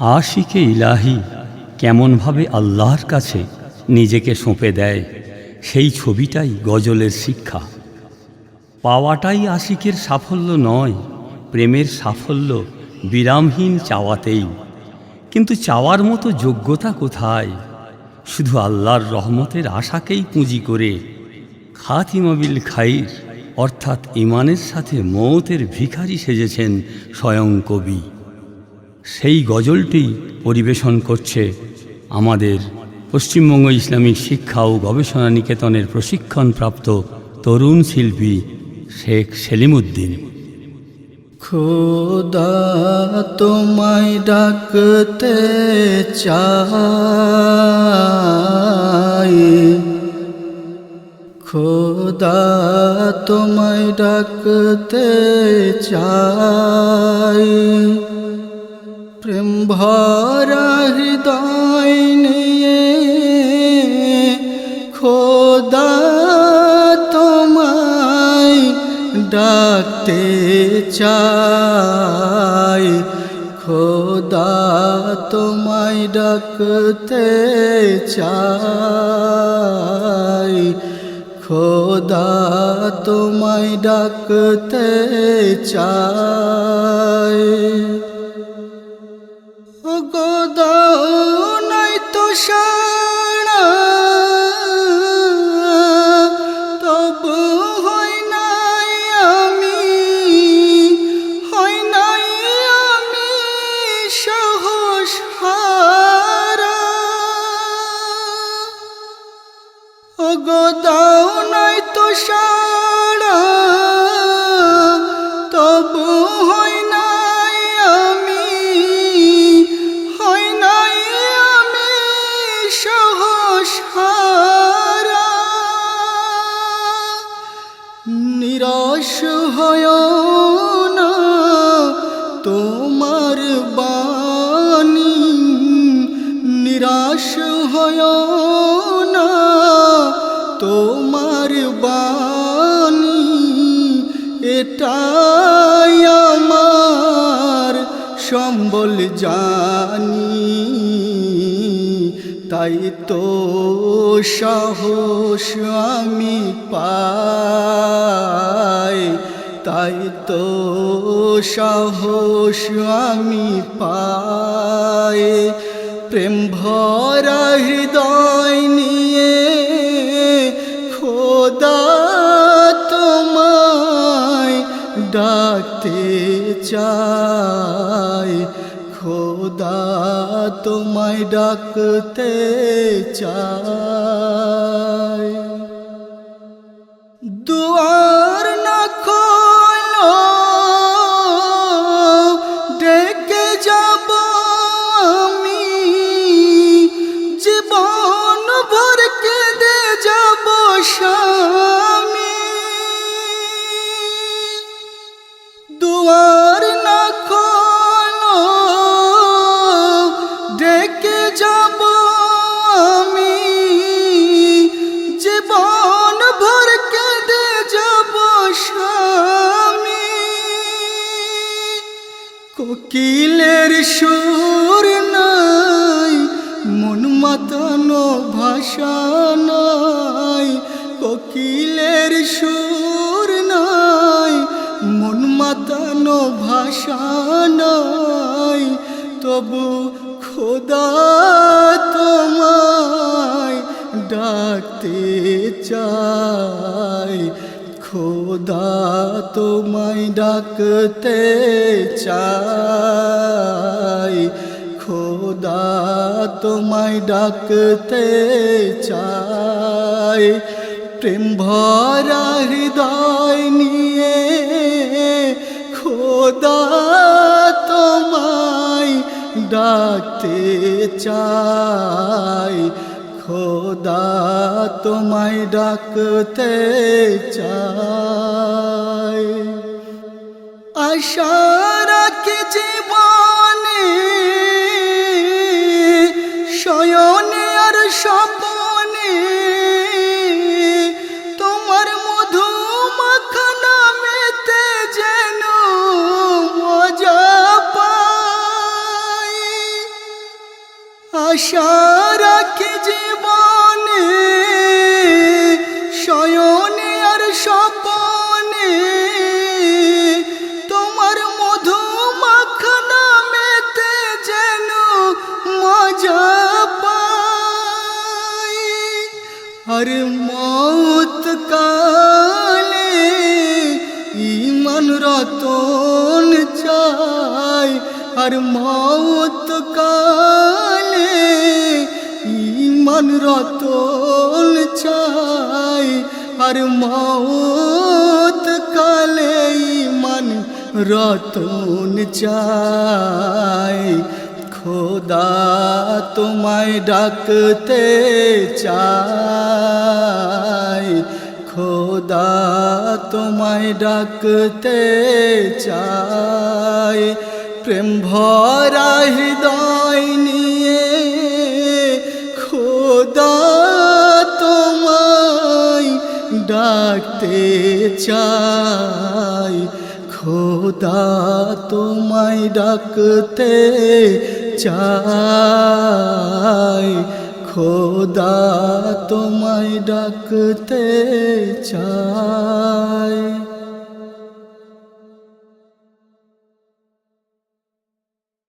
আশিকে ইলাহি কেমনভাবে আল্লাহর কাছে নিজেকে সঁপে দেয়, সেই ছবিটাই গজলের শিক্ষা। পাওয়াটাই আশিকের সাফল্য নয়, প্রেমের সাফল্য বিরামহীন চাওয়াতেই। কিন্তু চাওয়ার মতো যোগ্যতা কোথায়? শুধু আল্লাহর রহমতের আশাকেই পুঁজি করে খাতিমাবিল খাইর, অর্থাৎ ইমানের সাথে মৌতের ভিখারি সেজেছেন স্বয়ং কবি। সেই গজলটি পরিবেশন করছে আমাদের পশ্চিমবঙ্গ ইসলামিক শিক্ষা ও গবেষণা নিকেতনের প্রশিক্ষণপ্রাপ্ত তরুণ শিল্পী শেখ সেলিমুদ্দিন। খোদা তোমায় ডাকতে চাই। খোদা তোমায় ডাকতে চাই। ভরা হৃদয় নিয়ে খোদা তোমায় ডাকতে চাই। খোদা তোমায় ডাকতে চাই। খোদা তোমায় ডাকতে চাই। গোদাও নাই তো সারা তবু হয় নাই আমি, হয় নাই আমি সাহস হারা। নিরাশ হয় না তোমার বাণী, নিরাশ হয় আমার সম্বল জানি, তাই তো সাহস আমি পাই, তাই তো সাহস আমি পাই। প্রেম ভরা হৃদয় চাই। খোদা তোমায় ডাকতে চাই। দুয়ার না খোলো, ডেকে যাব আমি। জীবন ভর কেঁদে যাব স্বামী। দুয়ার কোকিলের সুর নাই, মন মাতানো ভাষা নাই। কোকিলের সুর নাই, মন মাতানো ভাষা নাই। তবু খোদা তোমায় ডাকতে চাই। খোদা তোমায় ডাকতে চাই। খোদা তোমায় ডাকতে চাই। প্রেম ভরা হৃদয় নিয়ে খোদা তোমায় ডাকতে চাই। খোদা তোমায় ডাকতে চাই। আশা রাখি জীবনে আর মৌত কালে ইমান রতন চাই। আর মৌত কালে ইমান রতন চাই। আর মৌত কালে ইমান রতন চাই। খোদা তোমায় ডাকতে চাই। খোদা তোমায় ডাকতে চাই। প্রেম ভরা হৃদয় নিয়ে খোদা তোমায় ডাকতে চাই। খোদা তোমায় ডাকতে চাই। খোদা তোমায় ডাকতে চাই।